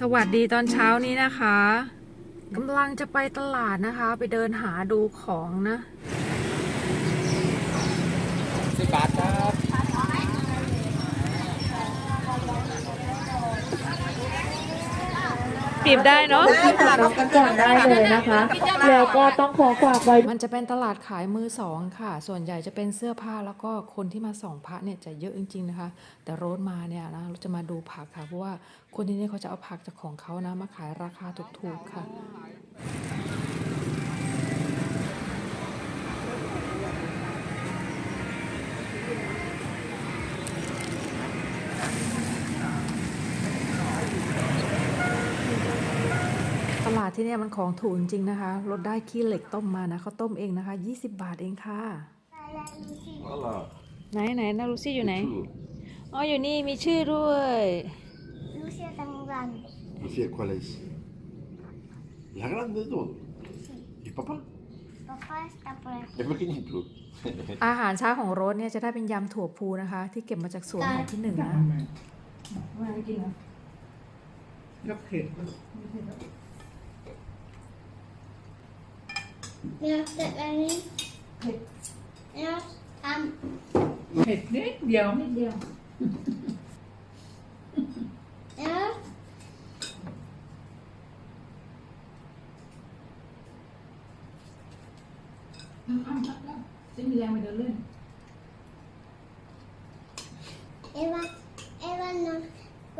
สวัสดีตอนเช้านี้นะคะกำลังจะไปตลาดนะคะ ไปเดินหาดูของนะสิบบาทครับปีบได้เนาะรับกันก่อนได้เลยนะคะ แล้วก็ต้องขอฝากไว้ มันจะเป็นตลาดขายมือสองค่ะ ส่วนใหญ่จะเป็นเสื้อผ้าแล้วก็คนที่มาส่องพระเนี่ยจะเยอะจริง ๆ นะคะ แต่โรถมาเนี่ยนะเราจะมาดูผักค่ะเพราะว่า คนที่นี่เขาจะเอาผักจากของเขานะมาขายราคาถูกๆค่ะตลาดที่เนี่ยมันของถูกจริงๆนะคะรถได้ขี้เหล็กต้มมานะเขาต้มเองนะคะ 20 บาทเองค่ะ Voilà. ไหนไหนนาลูซี่อยู่ไหน Tout. อ๋ออยู่นี่มีชื่อด้วย Lucia Tangan. Aussi, à quoi là ici La grande maison. Et papa Papá está por aquí. Es pequeñito. อาหารเช้าของโรสเนี่ยจะได้เป็นยำถั่วพูนะคะ ที่เก็บมาจากสวนของพี่หนึ่งนะ ไม่กินนะ Mira, Stephanie. Mira, am. เผ็ดนิดเดียวนิดเดียว Mira. อ้าวอ้าวอ้าวจะมีแรงไปเดินเล่น Eva, Eva no.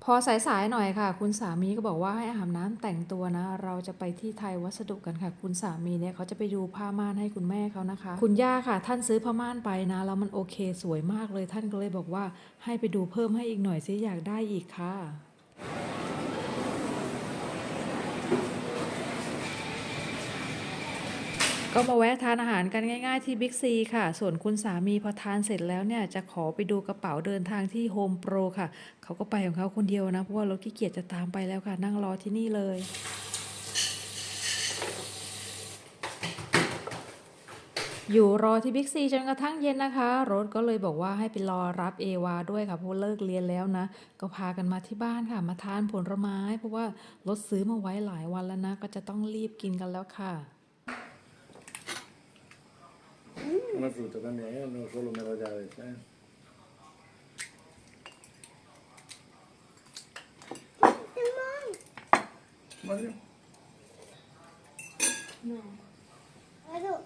พ อสายๆหน่อยค่ะ คุณสามีก็บอกว่าให้อาบน้ำแต่งตัวนะ เราจะไปที่ไทยวัสดุกันค่ะ คุณสามีเนี่ยเขาจะไปดูผ้าม่านให้คุณแม่เขานะคะ คุณย่าค่ะ ท่านซื้อผ้าม่านไปนะแล้วมันโอเคสวยมากเลย ท่านก็เลยบอกว่าให้ไปดูเพิ่มให้อีกหน่อยสิอยากได้อีกค่ะ ก็มาแวะทานอาหารกันง่ายๆที่บิ๊กซีค่ะ ส่วนคุณสามีพอทานเสร็จแล้วเนี่ยจะขอไปดูกระเป๋าเดินทางที่โฮมโปรค่ะ เขาก็ไปของเขาคนเดียวนะ เพราะว่ารถขี้เกียจจะตามไปแล้วค่ะ นั่งรอที่นี่เลยอยู่รอที่บิ๊กซีจนกระทั่งเย็นนะคะ รถก็เลยบอกว่าให้ไปรอรับเอวาด้วยค่ะเพราะเลิกเรียนแล้วนะ ก็พากันมาที่บ้านค่ะ มาทานผลไม้ เพราะว่ารถซื้อมาไว้หลายวันแล้วนะ ก็จะต้องรีบกินกันแล้วค่ะ una frutta per me, io non solo me la date. Eh. Mario? No. Mario.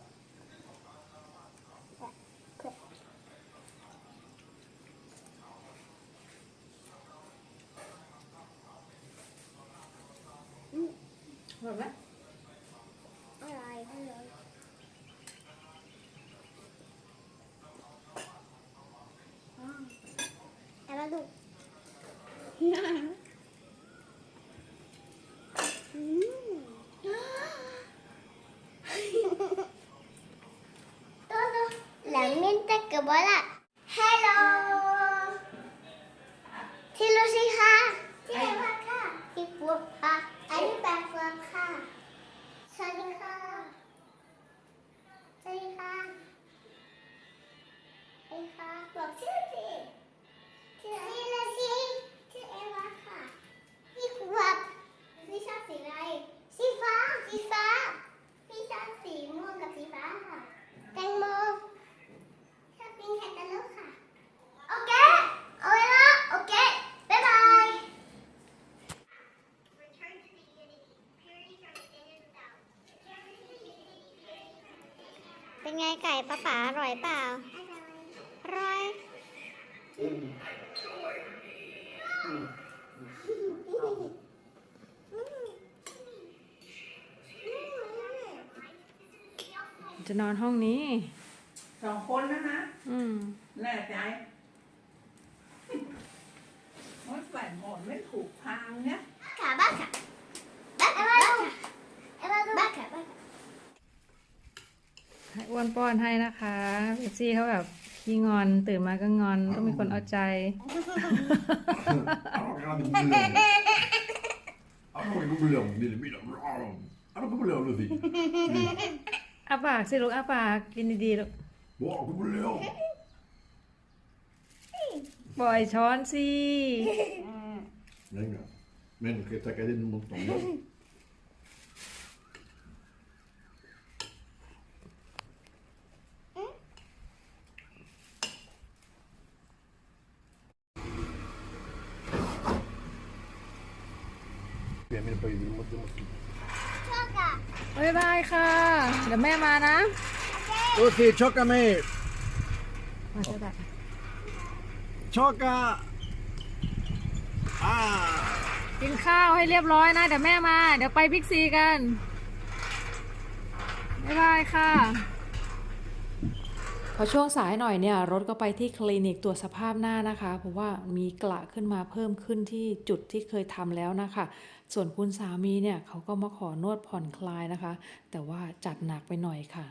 Ecco. Mm. Vabbè. Mente que vuela. Hello. ที่รู้สิคะที่ไหนมาค่ะที่ปัวค่ะอันนี้แบบเฟืองค่ะสวัสดีค่ะสวัสดีค่ะสวัสดีค่ะบอกชื่อสิชื่อที่รู้สิชื่อเอวาค่ะพี่ขวบพี่ชอบสีอะไรสีฟ้าสีฟ้าพี่ชอบสีม่วงกับสีฟ้าค่ะแตงโมชอบกินแคนตาลูปค่ะ โอเค เอาไว้ละโอเค บ๊ายบาย เป็น ไงไก่ป้าป๋าอร่อยเปล่าอร่อยจะนอนห้องนี้ สองคนนะนะอืมแน่ใจมันใส่หมอนไม่ถูกทางเนี่ย Vaca, vaca. Vaca, vaca. Vaca, vaca. ให้อ้วนป้อนให้นะคะเบปซี่เขาแบบขี้งอนตื่นมาก็งอนต้องมีคนเอาใจ Allora che bello, dile, mira, allora che bello, sì. อาปากสิลูกอาปากกินดีๆลูก Wow, che bello. ปล่อยช้อนสิ Venga, ven, que está cayendo un montón. ¿no? Mira, mira, para ir de mosquito. Choca. บ๊ายบายค่ะ เดี๋ยวแม่มานะ Lucy, chócame. มาจะดัก Choca. Ah. กินข้าวให้เรียบร้อยนะเดี๋ยวแม่มา เดี๋ยวไปบิ๊กซีกันบ๊ายบายค่ะ พอช่วงสายหน่อยเนี่ย รถก็ไปที่คลินิกตรวจสภาพหน้านะคะ เพราะว่ามีกระขึ้นมาเพิ่มขึ้นที่จุดที่เคยทำแล้วนะคะ ส่วนคุณสามีเนี่ยเขาก็มาขอนวดผ่อนคลายนะคะ แต่ว่าจัดหนักไปหน่อยค่ะ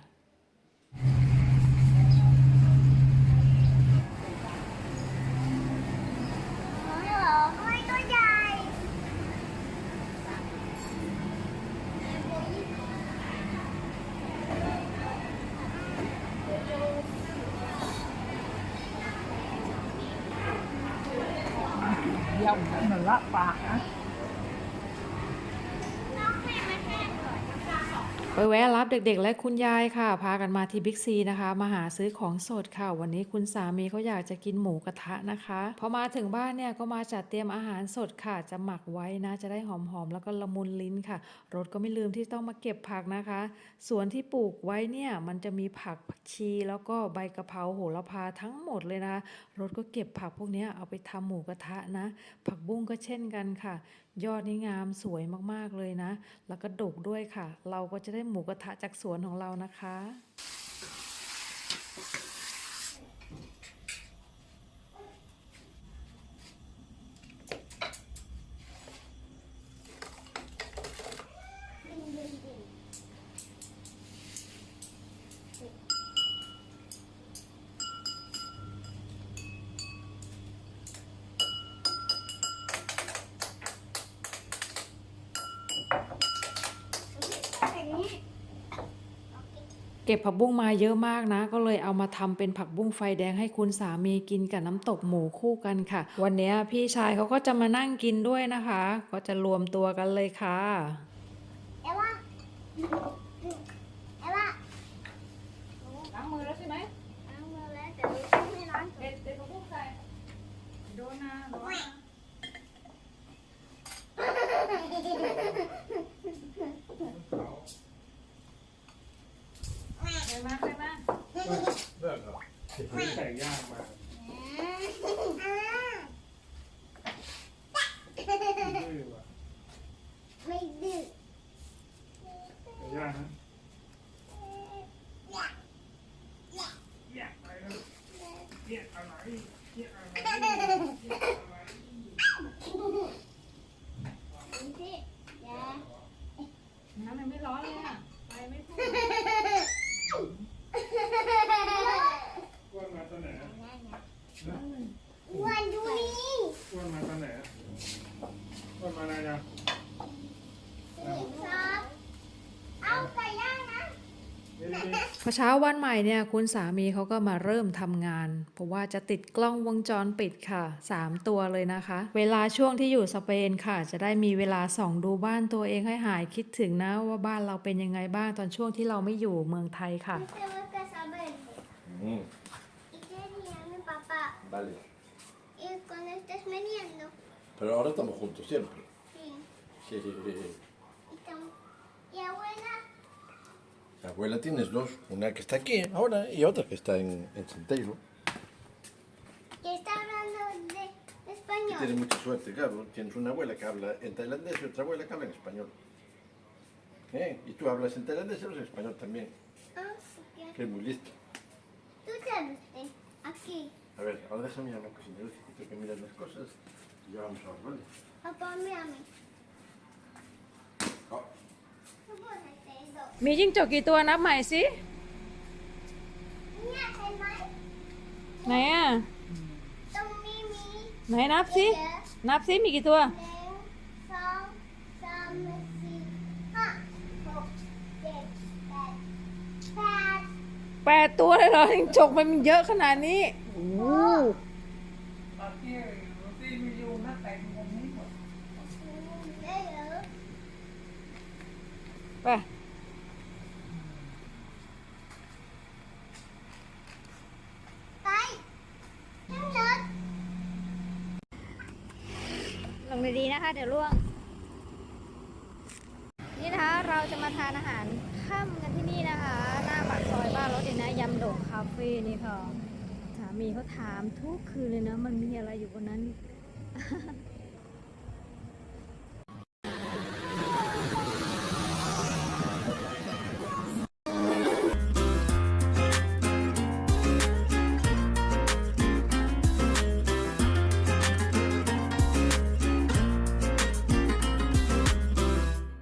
เยี่ยมเหมือนละปากนะ ไปแวะรับเด็กๆ และคุณยายค่ะ พากันมาที่บิ๊กซีนะคะ มาหาซื้อของสดค่ะ วันนี้คุณสามีเขาอยากจะกินหมูกระทะนะคะพอมาถึงบ้านเนี่ยก็มาจัดเตรียมอาหารสดค่ะ จะหมักไว้นะ จะได้หอมๆ แล้วก็ละมุนลิ้นค่ะ รถก็ไม่ลืมที่ต้องมาเก็บผักนะคะ สวนที่ปลูกไว้เนี่ยมันจะมีผักผักชี แล้วก็ใบกะเพราโหระพาทั้งหมดเลยนะคะรถก็เก็บผักพวกนี้เอาไปทำหมูกระทะนะ ผักบุ้งก็เช่นกันค่ะ ยอดนี่งามสวยมากๆเลยนะ แล้วก็ดกด้วยค่ะ เราก็จะได้หมูกระทะจากสวนของเรานะคะ เก็บผักบุ้งมาเยอะมากนะ ก็เลยเอามาทำเป็นผักบุ้งไฟแดงให้คุณสามีกินกับน้ำตกหมูคู่กันค่ะ วันนี้พี่ชายเขาก็จะมานั่งกินด้วยนะคะ ก็จะรวมตัวกันเลยค่ะ Eva. Eva. ล้างมือแล้วใช่ไหม Ăn mưa lên, để tôi mới nói. เด็ดเด็ดกระปุกใส่โดนนะโดนนะ ใส่มาใส่มา แต่งยากมาก À. ดื้อว่ะ Mày đi. แต่ยากนะ Đi. Dạ. น้ำมันไม่ร้อนเลยอะไฟไม่พุ่ง อ้วนมาตอนไหน Quan đuôi. อ้วนมาตอนไหนอ้วนมานานยัง Shop. Ông phải ra nè. นี่นี่ พอ เช้าวันใหม่เนี่ยคุณสามีเขาก็มาเริ่มทำงาน เพราะว่าจะติดกล้องวงจรปิดค่ะ 3 ตัวเลยนะคะ เวลาช่วงที่อยู่สเปนค่ะ จะได้มีเวลาส่องดูบ้านตัวเองให้หายคิดถึงนะว่าบ้านเราเป็นยังไงบ้างตอนช่วงที่เราไม่อยู่เมืองไทยค่ะ Tengo que saber. Mm, ¿Y qué haría mi papá? vale. ¿Y cuando estés veniendo? Pero ahora estamos juntos siempre. Sí. Sí, sí, sí, sí. ¿Y, tam- ¿Y abuela? La abuela tienes dos, una que está aquí ahora y otra que está en, en Santeiro. Que está hablando de Y tienes español. mucha suerte, claro. Tienes una abuela que habla en tailandés y otra abuela que habla en español. ¿Eh? Y tú hablas en tailandés y hablas en español también, Ah, sí, que- que es muy lista. Tú te viste aquí. A ver, ahora déjame mirar una cosita. Yo necesito que mires las cosas y ya vamos a ver, ¿vale? Papá, mírame. มีจิ้งจกกี่ตัวนับใหม่สิ Mira, el mar. ไหนอะ Don Mimi. ไหนนับสินับสิมีกี่ตัว หนึ่งสองสามสี่ห้าหกเจ็ดแปดแปดแปดตัวเลยเหรอจิ้งจกมันเยอะขนาดนี้โอ้โหเอ้ยเหรอไปไปนั่งรถ ลง ดีๆนะคะ เดี๋ยวล่วง นี่นะคะเราจะมาทานอาหารค่ำกันที่นี่นะคะ หน้าปากซอยบ้านรถเนี่ยนะยำโด่งคาเฟ่นี่ค่ะสามีเขาถามทุกคืนเลยนะ มันมีอะไรอยู่บนนั้น